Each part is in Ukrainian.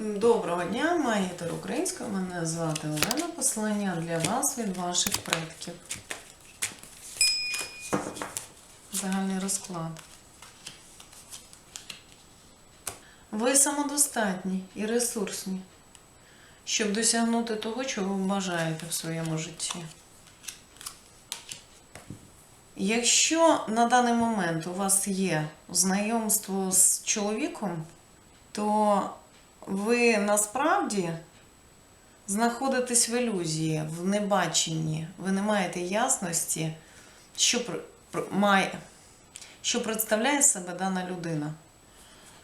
Доброго дня, магітер українською. Мене звати Олена. Послання для вас від ваших предків. Загальний розклад. Ви самодостатні і ресурсні, щоб досягнути того, чого ви бажаєте в своєму житті. Якщо на даний момент у вас є знайомство з чоловіком, то ви насправді знаходитесь в ілюзії, в небаченні. Ви не маєте ясності, що, має, що представляє себе дана людина.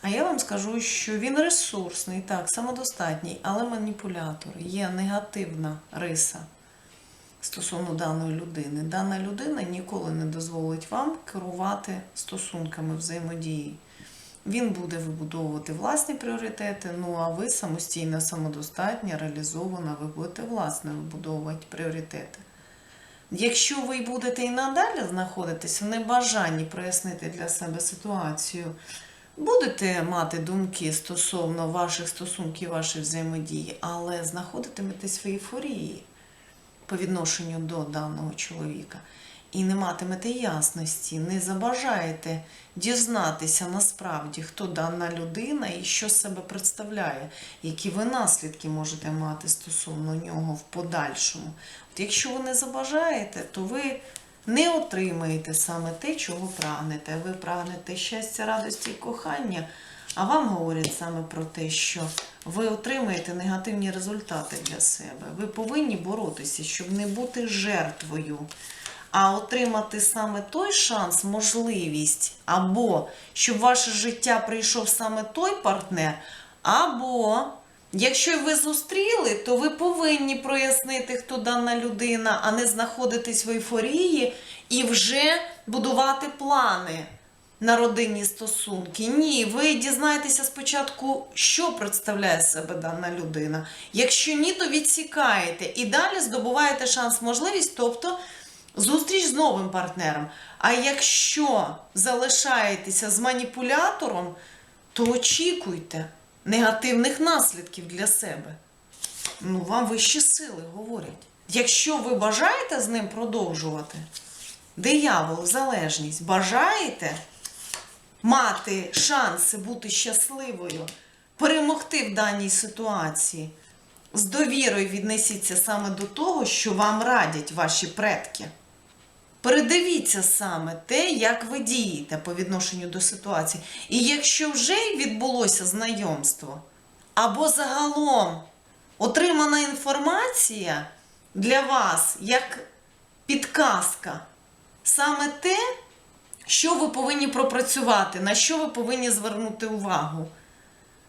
А я вам скажу, що він ресурсний, так, самодостатній, але маніпулятор. Є негативна риса стосовно даної людини. Дана людина ніколи не дозволить вам керувати стосунками взаємодії. Він буде вибудовувати власні пріоритети, ну а ви самостійна, самодостатня, реалізована, ви будете власне вибудовувати пріоритети. Якщо ви будете і надалі знаходитись в небажанні прояснити для себе ситуацію, будете мати думки стосовно ваших стосунків, вашої взаємодії, але знаходитиметесь в ейфорії по відношенню до даного чоловіка і не матимете ясності, не забажаєте дізнатися насправді, хто дана людина і що себе представляє, які ви наслідки можете мати стосовно нього в подальшому. От якщо ви не забажаєте, то ви не отримаєте саме те, чого прагнете. Ви прагнете щастя, радості і кохання. А вам говорять саме про те, що ви отримаєте негативні результати для себе. Ви повинні боротися, щоб не бути жертвою, а отримати саме той шанс, можливість, або щоб в ваше життя прийшов саме той партнер, або якщо ви зустріли, то ви повинні прояснити, хто дана людина, а не знаходитись в ейфорії і вже будувати плани на родинні стосунки. Ні, ви дізнаєтеся спочатку, що представляє себе дана людина. Якщо ні, то відсікаєте і далі здобуваєте шанс, можливість, тобто зустріч з новим партнером. А якщо залишаєтеся з маніпулятором, то очікуйте негативних наслідків для себе. Ну, вам вищі сили говорять. Якщо ви бажаєте з ним продовжувати, диявол, залежність, бажаєте мати шанси бути щасливою, перемогти в даній ситуації, з довірою віднесіться саме до того, що вам радять ваші предки. Передивіться саме те, як ви дієте по відношенню до ситуації. І якщо вже відбулося знайомство, або загалом отримана інформація для вас як підказка, саме те, що ви повинні пропрацювати, на що ви повинні звернути увагу.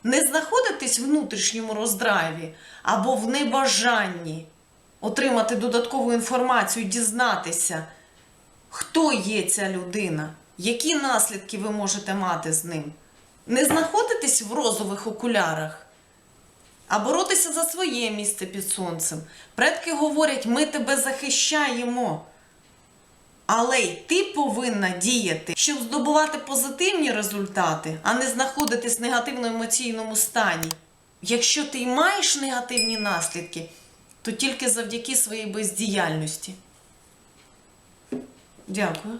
Не знаходитись в внутрішньому роздраві або в небажанні отримати додаткову інформацію, дізнатися, хто є ця людина, які наслідки ви можете мати з ним. Не знаходитись в розових окулярах, а боротися за своє місце під сонцем. Предки говорять, ми тебе захищаємо. Але й ти повинна діяти, щоб здобувати позитивні результати, а не знаходитись в негативно-емоційному стані. Якщо ти маєш негативні наслідки, то тільки завдяки своїй бездіяльності. Дякую.